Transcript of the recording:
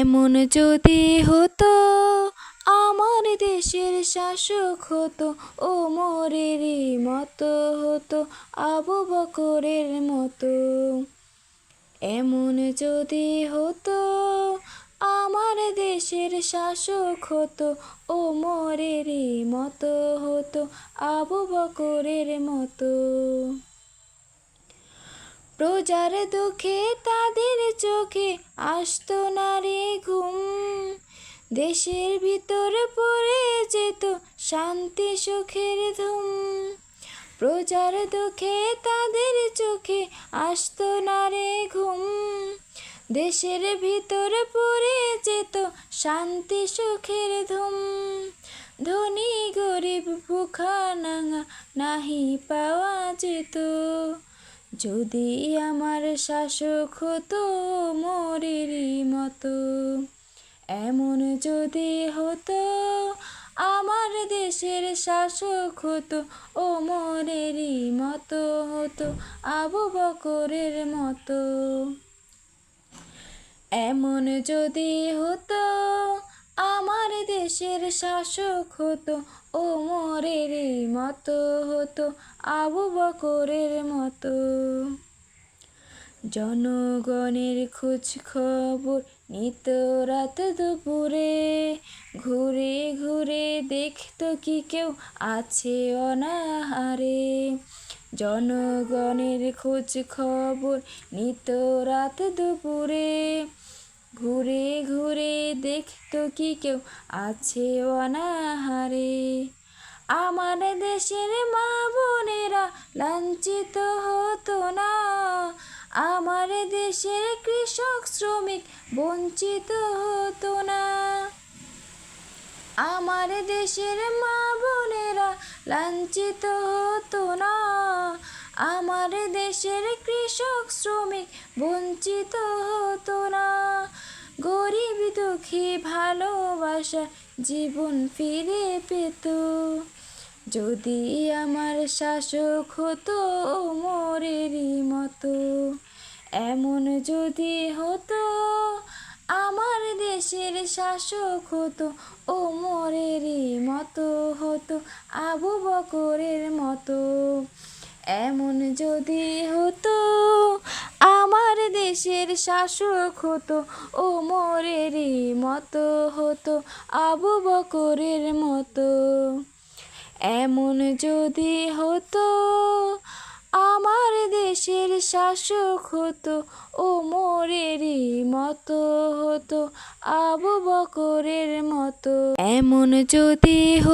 এমন যদি হতো, আমার দেশের শাসক হতো ও মোরেরই মতো হতো, আবু বকরের মতো। এমন যদি হতো, আমার দেশের শাসক হতো ও মোরেরই মতো হতো, আবু বকরের মতো। প্রজার দুঃখে তাদের চোখে আসতো না রে ঘুম। দেশের ভিতর পড়ে যেত শান্তি সুখের ধুম। প্রজার দুঃখে তাদের চোখে আসতো না রে ঘুম। দেশের ভিতর পড়ে যেত শান্তি সুখের ধুম। ধনী গরিব ভুখা নাঙা নাহি পাওয়া যেত। যদি আমার শাসক হতো মোরেরই মতো, এমন যদি হতো আমার দেশের শাসক হতো ও মোরেরই মতো হতো আবু বকরের মতো। এমন যদি হতো আমার দেশের শাসক হতো ও মোরেরই মতো হতো আবু বকরের মতো। জনগণের খোঁজ খবর নিত রাত দুপুরে। ঘুরে ঘুরে দেখত কি কেউ আছে অনাহারে। জনগণের খোঁজ খবর নিত রাত দুপুরে। ঘুরে ঘুরে দেখত কি কেউ আছে অনাহারে। আমার দেশের মা বোনেরা লাঞ্ছিত হতো না। আমার দেশের কৃষক, শ্রমিক বঞ্চিত হতো না। আমার দেশের মা বোনেরা লাঞ্ছিত হতো না। আমার দেশের কৃষক, শ্রমিক বঞ্চিত হতো না। গরিব, দুঃখী ভালোবাসা জীবন ফিরে পেত। যদি আমার শাসক হতো মোরেরই মতো, এমন যদি হতো আমার দেশের শাসক হতো ও মোরেরই মতো হতো আবু বকরের মতো, এমন যদি হতো আমার দেশের শাসক হতো ও মোরেরই মতো হতো আবু বকরের মতো। এমন যদি হতো, আমার দেশের শাসক হতো ও মোরেরই মতো হতো, আবু বকরের মতো। এমন যদি হতো